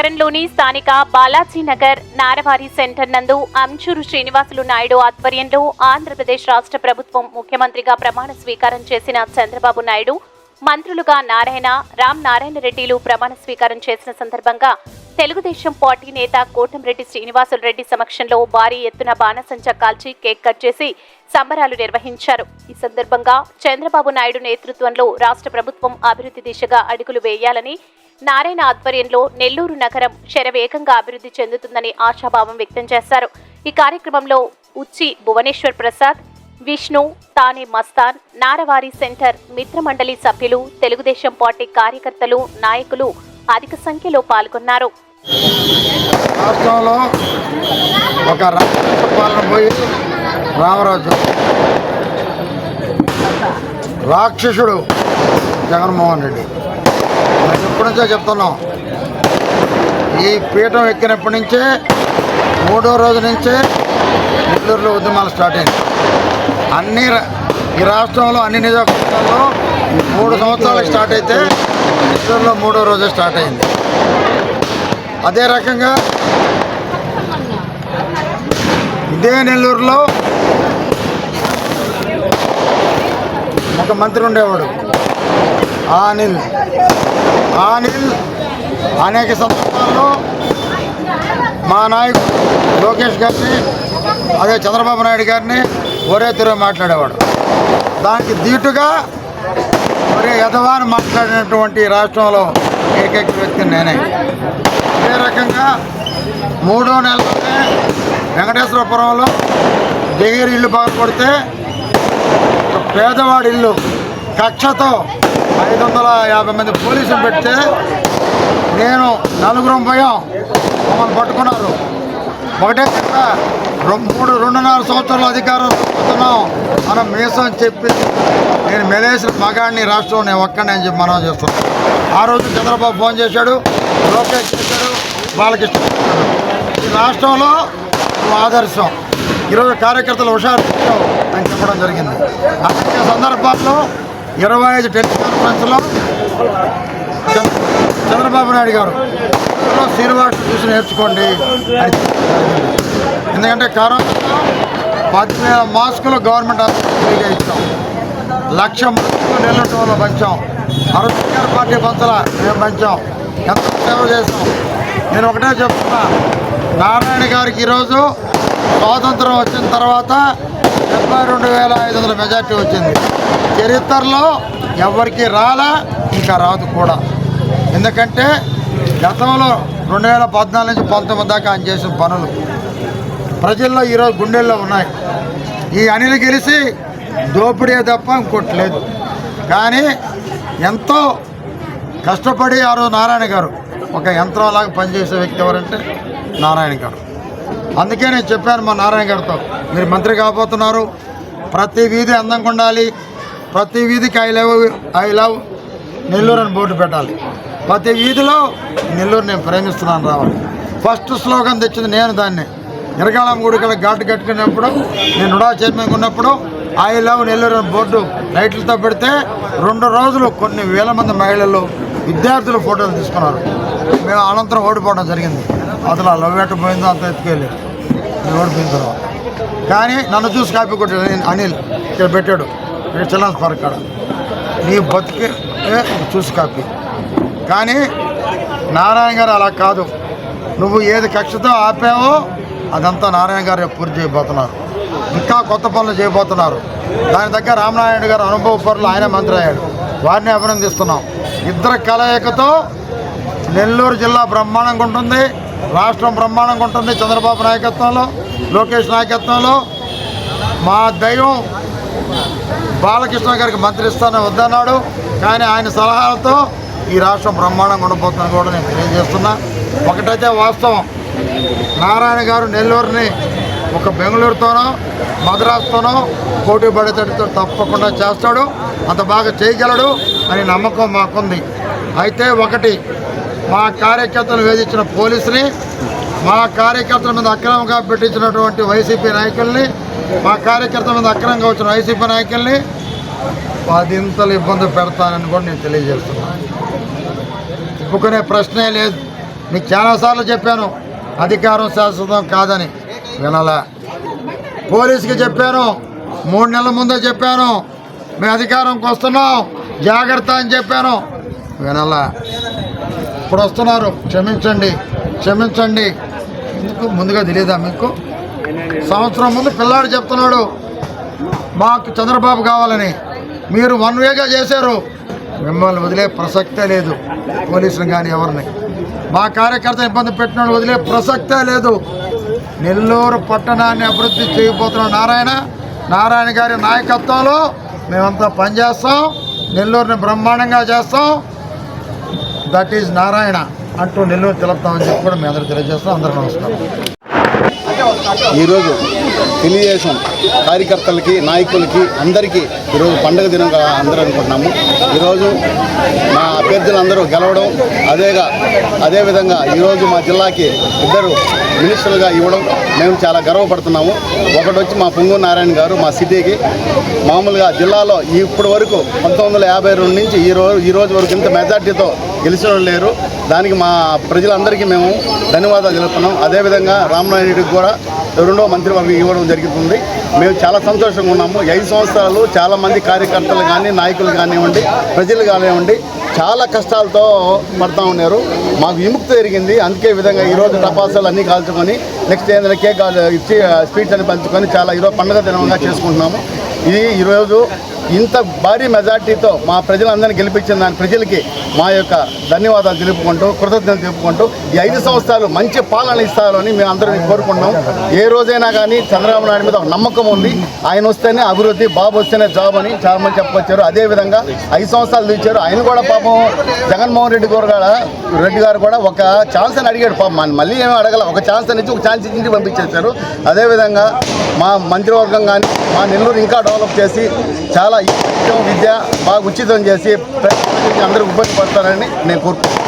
నగరంలోని స్థానిక బాలాజీ నగర్ నారవారి సెంటర్ నందు అంచూరు శ్రీనివాసులు నాయుడు ఆధ్వర్యంలో ఆంధ్రప్రదేశ్ రాష్ట్ర ప్రభుత్వం ముఖ్యమంత్రిగా ప్రమాణ స్వీకారం చేసిన చంద్రబాబు నాయుడు మంత్రులుగా నారాయణ రామ్ నారాయణ రెడ్డిలు ప్రమాణ స్వీకారం చేసిన సందర్భంగా తెలుగుదేశం పార్టీ నేత కోటంరెడ్డి శ్రీనివాసులు రెడ్డి సమక్షంలో భారీ ఎత్తున బాణసంచ కాల్చి కేక్ కట్ చేసి సంబరాలు నిర్వహించారు. ఈ సందర్భంగా చంద్రబాబు నాయుడు నేతృత్వంలో రాష్ట్ర ప్రభుత్వం అభివృద్ధి దిశగా అడుగులు వేయాలని నారాయణ ఆధ్వర్యంలో నెల్లూరు నగరం శరవేగంగా అభివృద్ధి చెందుతుందని ఆశాభావం వ్యక్తం చేశారు. ఈ కార్యక్రమంలో ఉచ్చి భువనేశ్వర్ ప్రసాద్ విష్ణు తానే మస్తాన్ నారవారి సెంటర్ మిత్రమండలి సభ్యులు తెలుగుదేశం పార్టీ కార్యకర్తలు నాయకులు అధిక సంఖ్యలో పాల్గొన్నారు. రాష్ట్రంలో ఒక పోయి రామరాజు. రాక్షసుడు జగన్మోహన్ రెడ్డి. ఎప్పటి నుంచో చెప్తున్నాం. ఈ పీఠం ఎక్కినప్పటి నుంచే మూడో రోజు నుంచే నెల్లూరులో ఉద్యమాలు స్టార్ట్ అయింది అన్ని రా- ఈ రాష్ట్రంలో అన్ని నియోజకవర్గాల్లో మూడు సంవత్సరాలకు స్టార్ట్ అయితే నెల్లూరులో మూడో రోజే స్టార్ట్ అయింది. అదే రకంగా ఇదే నెల్లూరులో ఒక మంత్రి ఉండేవాడు. అనిల్. అనిల్ అనేక సందర్భాల్లో మా నాయకుడు లోకేష్ గారిని అదే చంద్రబాబు నాయుడు గారిని ఒరే తిరుగు మాట్లాడేవాడు. దానికి దీటుగా ఒరే యథవాని మాట్లాడినటువంటి రాష్ట్రంలో ఏకైక వ్యక్తి నేనే. అదే రకంగా మూడో నెలలోనే వెంకటేశ్వరపురంలో జగీర్ ఇల్లు బాగుపడితే పేదవాడి ఇల్లు కక్షతో ఐదు వందల యాభై మంది పోలీసులు పెడితే నేను నలుగురం భయం మమ్మల్ని పట్టుకున్నారు. ఒకటే కదా మూడు రెండున్నర సంవత్సరాల అధికారం చూపుతున్నాం మనం మీసం అని చెప్పి నేను మెలేసిన మగాడిని రాష్ట్రంలో నేను ఒక్కడే అని చెప్పి మనం చేస్తున్నాం. ఆ రోజు చంద్రబాబు ఫోన్ చేశాడు లోకేష్ చేశాడు బాలకృష్ణ ఈ రాష్ట్రంలో ఆదర్శం ఈరోజు కార్యకర్తలు హుషారు అని చెప్పడం జరిగింది. అందుకే సందర్భాల్లో ఇరవై ఐదు టెలికాన్ఫరెన్స్లో కాన్ఫరెన్స్లో చంద్రబాబు నాయుడు గారు "ఇందులో శ్రీనివాస్ చూసి నేర్చుకోండి ఎందుకంటే కరోనా పదివేల మాస్కులు గవర్నమెంట్ ఫ్రీగా ఇచ్చాం లక్ష మాస్కులు నెల్లటంలో పంచాం. అరవై పార్టీ పంచల మేము పంచాం. ఎంత సేవ చేసాం నేను ఒకటే చెప్తున్నా. నారాయణ గారికి ఈరోజు స్వాతంత్రం వచ్చిన తర్వాత డెబ్బై రెండు వేల ఐదు వందల మెజార్టీ వచ్చింది. చరిత్రలో ఎవరికి రాలా ఇంకా రాదు కూడా. ఎందుకంటే గతంలో రెండు వేల పద్నాలుగు నుంచి పంతొమ్మిది దాకా ఆయన చేసిన పనులు ప్రజల్లో ఈరోజు గుండెల్లో ఉన్నాయి. ఈ అనిలు గెలిచి దోపిడీ తప్ప ఇంకోటి లేదు. కానీ ఎంతో కష్టపడి ఆ రోజు నారాయణ గారు ఒక యంత్రంలాగా పనిచేసే వ్యక్తి ఎవరంటే నారాయణ గారు. అందుకే నేను చెప్పాను మా నారాయణ గారితో మీరు మంత్రి కాబోతున్నారు ప్రతి వీధి అందంగా ఉండాలి ప్రతి వీధికి I love I love Nellore అని బోర్డు పెట్టాలి. ప్రతి వీధిలో నెల్లూరు నేను ప్రేమిస్తున్నాను రావాలి. ఫస్ట్ స్లోగన్ తెచ్చింది నేను దాన్ని. ఇరగాళం గుడికల ఘాటు కట్టుకున్నప్పుడు నేను ఉడా చైర్మన్ ఉన్నప్పుడు ఐ లవ్ నెల్లూరు అని బోర్డు లైట్లతో పెడితే రెండు రోజులు కొన్ని వేల మంది మహిళలు విద్యార్థులు ఫోటోలు తీసుకున్నారు. మేము అనంతరం ఓడిపోవడం జరిగింది. అసలు ఆ లవ్ పోయిందో అంత ఎత్తుకెళ్ళి. నేను ఓడిపోయిన తర్వాత. కానీ నన్ను చూసి కాపీ కొట్టాడు అనిల్. ఇక్కడ పెట్టాడు. ఇక్కడ చిల్లాన్స్ పార్క్ కాడ. నీ బతికే చూసి కాపీ. కానీ నారాయణ గారు అలా కాదు. నువ్వు ఏది కక్షతో ఆపావో అదంతా నారాయణ గారు పూర్తి చేయబోతున్నారు. ఇంకా కొత్త పనులు చేయబోతున్నారు. దాని దగ్గర రామనారాయణ గారు అనుభవ పరులు ఆయన మంత్రి అయ్యాడు. వారిని అభినందిస్తున్నాం. ఇద్దరు కలయికతో నెల్లూరు జిల్లా బ్రహ్మాండంగా ఉంటుంది. రాష్ట్రం బ్రహ్మాండంగా ఉంటుంది చంద్రబాబు నాయకత్వంలో లోకేష్ నాయకత్వంలో. మా దైవం బాలకృష్ణ గారికి మంత్రి స్థానం వద్దన్నాడు. కానీ ఆయన సలహాలతో ఈ రాష్ట్రం బ్రహ్మాండంగా ఉండబోతుందని కూడా నేను తెలియజేస్తున్నా. ఒకటైతే వాస్తవం. నారాయణ గారు నెల్లూరుని ఒక బెంగళూరుతోనో మద్రాసుతోనో పోటీ పడేటట్టు తప్పకుండా చేస్తాడు. అంత బాగా చేయగలడు అని నమ్మకం మాకుంది. అయితే ఒకటి మా కార్యకర్తలు వేధించిన పోలీసుని మా కార్యకర్తల మీద అక్రమంగా పెట్టించినటువంటి వైసీపీ నాయకుల్ని మా కార్యకర్తల మీద అక్రమంగా వచ్చిన వైసీపీ నాయకుల్ని పదింతలు ఇబ్బంది పెడతానని కూడా నేను తెలియజేస్తున్నాను ఒప్పుకునే ప్రశ్నే లేదు. మీకు చాలాసార్లు చెప్పాను అధికారం శాశ్వతం కాదని. వినాలా? పోలీసుకి చెప్పాను మూడు నెలల ముందే చెప్పాను మేము అధికారంకి వస్తున్నాం జాగ్రత్త అని చెప్పాను. వినాలా? ఇప్పుడు వస్తున్నారు. క్షమించండి. క్షమించండి. ఎందుకు? ముందుగా తెలియదా మీకు? సంవత్సరం ముందు పిల్లాడు చెప్తున్నాడు మాకు చంద్రబాబు కావాలని. మీరు వన్ వేగా చేశారు. మిమ్మల్ని వదిలే ప్రసక్తే లేదు. పోలీసులు కానీ ఎవరిని. మా కార్యకర్త ఇబ్బంది పెట్టిన వదిలే ప్రసక్తే లేదు. నెల్లూరు పట్టణాన్ని అభివృద్ధి చేయబోతున్న నారాయణ నారాయణ గారి నాయకత్వంలో మేమంతా పనిచేస్తాం. నెల్లూరుని బ్రహ్మాండంగా చేస్తాం. దట్ ఈజ్ నారాయణ అంటూ నెల్లూరు తెలుపుతామని చెప్పి కూడా మీ అందరూ తెలియజేస్తాం అందరూ నమస్కారం. ఈరోజు తెలుగుదేశం కార్యకర్తలకి నాయకులకి అందరికీ ఈరోజు పండుగ దినంగా అందరూ అనుకుంటున్నాము. ఈరోజు మా అభ్యర్థులందరూ గెలవడం అదేగా అదేవిధంగా ఈరోజు మా జిల్లాకి ఇద్దరు మినిస్టర్లుగా ఇవ్వడం మేము చాలా గర్వపడుతున్నాము. ఒకటి వచ్చి మా పొంగూరు నారాయణ గారు మా సిటీకి. మామూలుగా జిల్లాలో ఇప్పటి వరకు పంతొమ్మిది యాభై రెండు నుంచి ఈ రోజు ఈ రోజు వరకు ఇంత మెజార్టీతో గెలిచిన వాళ్ళు లేరు. దానికి మా ప్రజలందరికీ మేము ధన్యవాదాలు తెలుపుతున్నాం. అదేవిధంగా రామనాయుడికి కూడా రెండో మంత్రివర్గం ఇవ్వడం జరుగుతుంది. మేము చాలా సంతోషంగా ఉన్నాము. ఐదు సంవత్సరాలు చాలామంది కార్యకర్తలు కానీ నాయకులు కానివ్వండి ప్రజలు కానివ్వండి చాలా కష్టాలతో పడతా ఉన్నారు. మాకు విముక్తి జరిగింది. అందుకే ఈ విధంగా ఈరోజు టపాసాలు అన్నీ కాల్చుకొని నెక్స్ట్ ఏదైనా కేక్ ఇచ్చి స్వీట్స్ అని పంచుకొని చాలా ఈరోజు పండుగ దినంగా చేసుకుంటున్నాము. ఇది ఈరోజు ఇంత భారీ మెజార్టీతో మా ప్రజలందరినీ గెలిపించిన దాని ప్రజలకి మా యొక్క ధన్యవాదాలు తెలుపుకుంటూ కృతజ్ఞతలు తెలుపుకుంటూ ఈ ఐదు సంవత్సరాలు మంచి పాలన ఇస్తారని మేము అందరం కోరుకుంటున్నాం. ఏ రోజైనా కానీ చంద్రబాబు నాయుడు మీద ఒక నమ్మకం ఉంది. ఆయన వస్తేనే అభివృద్ధి బాబు వస్తేనే జాబ్ అని చాలా మంది చెప్పుకొచ్చారు అదేవిధంగా ఐదు సంవత్సరాలు తీర్చారు ఆయన కూడా పాపం జగన్మోహన్ రెడ్డి గారు కూడా రెడ్డి గారు కూడా ఒక ఛాన్స్ అని అడిగాడు. పాపం మన- మళ్ళీ ఏమీ అడగల ఒక ఛాన్స్ అని ఒక ఛాన్స్ ఇచ్చి పంపించేశారు. అదేవిధంగా మా మంత్రివర్గం కానీ మా నెల్లూరు ఇంకా డెవలప్ చేసి చాలా విద్య బాగా ఉచితం చేసి ప్రజలకి అందరూ ఉపయోగపడతారని నేను కోరుకుంటున్నాను.